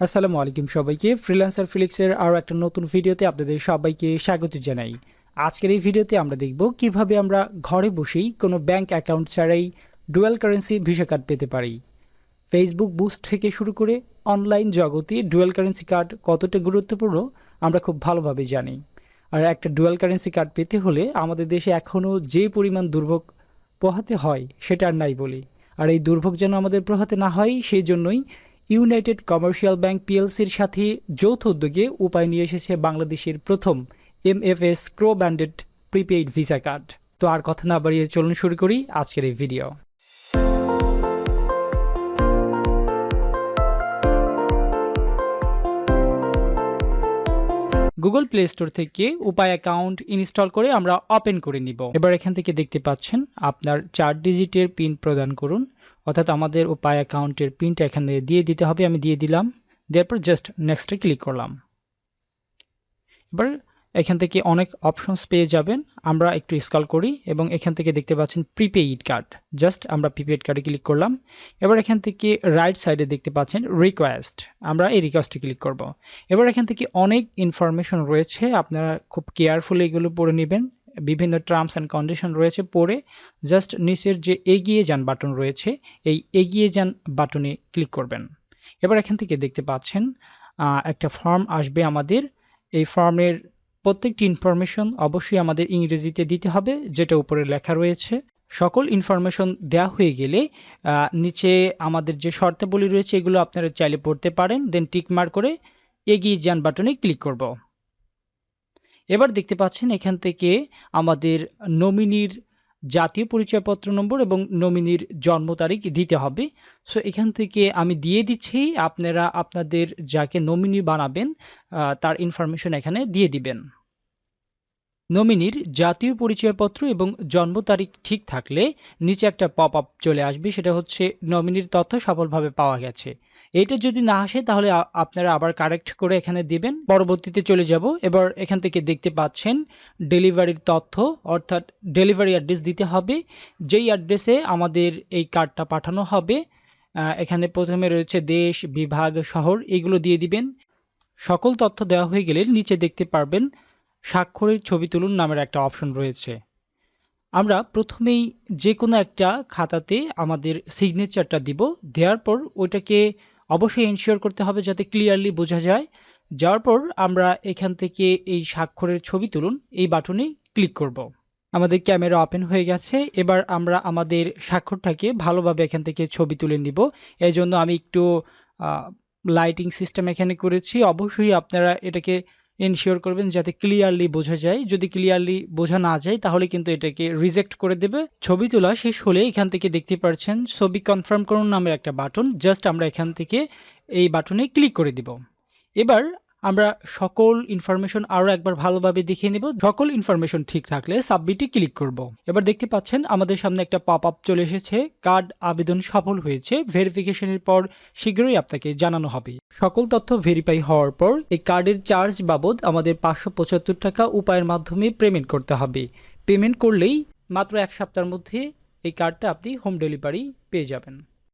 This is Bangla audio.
আসসালামু আলাইকুম সবাইকে। ফ্রিল্যান্সার ফিলিক্সের আরও একটা নতুন ভিডিওতে আপনাদের সবাইকে স্বাগত জানাই। আজকের এই ভিডিওতে আমরা দেখব কীভাবে আমরা ঘরে বসেই কোনো ব্যাংক অ্যাকাউন্ট ছাড়াই ডুয়াল কারেন্সি ভিসা কার্ড পেতে পারি। ফেসবুক বুস্ট থেকে শুরু করে অনলাইন জগতে ডুয়াল কারেন্সি কার্ড কতটা গুরুত্বপূর্ণ আমরা খুব ভালোভাবে জানি। আর একটা ডুয়াল কারেন্সি কার্ড পেতে হলে আমাদের দেশে এখনও যে পরিমাণ দুর্ভোগ পোহাতে হয় সেটা আর নাই বলি। আর এই দুর্ভোগ যেন আমাদের পোহাতে না হয়, সেই জন্যই ইউনাইটেড কমার্শিয়াল ব্যাংক পিএলসির সাথে যৌথ উদ্যোগে উপায় নিয়ে এসেছে বাংলাদেশের প্রথম MFS co branded prepaid Visa card. তো আর কথা না বাড়িয়ে চলুন শুরু করি আজকের এই ভিডিও। গুগল প্লে স্টোর থেকে উপায় অ্যাকাউন্ট ইনস্টল করে আমরা ওপেন করে নিব। এবার এখান থেকে দেখতে পাচ্ছেন, আপনার চার ডিজিটের পিন প্রদান করুন। অর্থাৎ আমাদের উপায় অ্যাকাউন্টের পিনটা এখানে দিয়ে দিতে হবে, আমি দিয়ে দিলাম। দেওয়ার পর জাস্ট নেক্সটে ক্লিক করলাম। এবার এখান থেকে অনেক অপশনস পেয়ে যাবেন। আমরা একটু স্কল করি এবং এখান থেকে দেখতে পাচ্ছেন প্রিপেইড কার্ড জাস্ট আমরা প্রিপেইড কার্ডে ক্লিক করলাম। এবার এখান থেকে রাইট সাইডে দেখতে পাচ্ছেন রিকোয়েস্ট আমরা এই রিকোয়েস্টে ক্লিক করব। এবার এখান থেকে অনেক ইনফরমেশন রয়েছে। আপনারা খুব কেয়ারফুলি এগুলো পড়ে নেবেন। বিভিন্ন টার্মস অ্যান্ড কন্ডিশন রয়েছে পড়ে। জাস্ট নিচের যে এগিয়ে যান বাটন রয়েছে, এই এগিয়ে যান বাটনে ক্লিক করবেন। এবার এখান থেকে দেখতে পাচ্ছেন একটা ফর্ম আসবে আমাদের। এই ফর্মের প্রত্যেকটি ইনফরমেশন অবশ্যই আমাদের ইংরেজিতে দিতে হবে, যেটা উপরে লেখা রয়েছে। সকল ইনফরমেশন দেওয়া হয়ে গেলে নিচে আমাদের যে শর্তাবলী রয়েছে, এগুলো আপনারা চাইলে পড়তে পারেন দেন টিক মার্ক করে এগিয়ে যান বাটনে ক্লিক করব। এবার দেখতে পাচ্ছেন এখান থেকে আমাদের নমিনির জাতীয় পরিচয়পত্র নম্বর এবং নমিনির জন্ম তারিখ দিতে হবে। সো এখান থেকে আমি দিয়ে দিচ্ছি, আপনারা আপনাদের যাকে নমিনি বানাবেন তার ইনফরমেশন এখানে দিয়ে দিবেন। নমিনির জাতীয় পরিচয়পত্র এবং জন্ম তারিখ ঠিক থাকলে নিচে একটা পপ আপ চলে আসবে, সেটা হচ্ছে নমিনির তথ্য সফলভাবে পাওয়া গেছে। এটা যদি না আসে, তাহলে আপনারা আবার কারেক্ট করে এখানে দিবেন। পরবর্তীতে চলে যাব। এবার এখান থেকে দেখতে পাচ্ছেন ডেলিভারির তথ্য, অর্থাৎ ডেলিভারি অ্যাড্রেস দিতে হবে। যেই অ্যাড্রেসে আমাদের এই কার্ডটা পাঠানো হবে এখানে প্রথমে রয়েছে দেশ, বিভাগ, শহর, এগুলো দিয়ে দিবেন। সকল তথ্য দেওয়া হয়ে গেলে নিচে দেখতে পারবেন স্বাক্ষরের ছবি তুলুন নামের একটা অপশন রয়েছে। আমরা প্রথমেই যে কোনো একটা খাতাতে আমাদের সিগনেচারটা দিব। দেওয়ার পর ওইটাকে অবশ্যই এনশিওর করতে হবে যাতে ক্লিয়ারলি বোঝা যায়। যাওয়ার পর আমরা এখান থেকে এই স্বাক্ষরের ছবি তুলুন। এই বাটনে ক্লিক করব। আমাদের ক্যামেরা ওপেন হয়ে গেছে। এবার আমরা আমাদের স্বাক্ষরটাকে ভালোভাবে এখান থেকে ছবি তুলে নিব। এই জন্য আমি একটু লাইটিং সিস্টেম এখানে করেছি। অবশ্যই আপনারা এটাকে এনশিওর করবেন যাতে ক্লিয়ারলি বোঝা যায়। যদি ক্লিয়ারলি বোঝা না যায়, তাহলে কিন্তু এটাকে রিজেক্ট করে দেবে। ছবি তোলা শেষ হলে এখান থেকে দেখতে পাচ্ছেন ছবি কনফার্ম করুন নামের একটা বাটন জাস্ট আমরা এখান থেকে এই বাটনে ক্লিক করে দিব। এবার আমরা সকল ইনফরমেশন আরও একবার ভালোভাবে দেখিয়ে নেব। সকল ইনফরমেশন ঠিক থাকলে সাবমিটে ক্লিক করব। এবার দেখতে পাচ্ছেন আমাদের সামনে একটা পপ আপ চলে এসেছে। কার্ড আবেদন সফল হয়েছে। ভেরিফিকেশনের পর শীঘ্রই আপনাকে জানানো হবে। সকল তথ্য ভেরিফাই হওয়ার পর এই কার্ডের চার্জ বাবদ আমাদের পাঁচশো পঁচাত্তর টাকা উপায়ের মাধ্যমে পেমেন্ট করতে হবে। পেমেন্ট করলেই মাত্র এক সপ্তাহের মধ্যে এই কার্ডটা আপনি হোম ডেলিভারি পেয়ে যাবেন।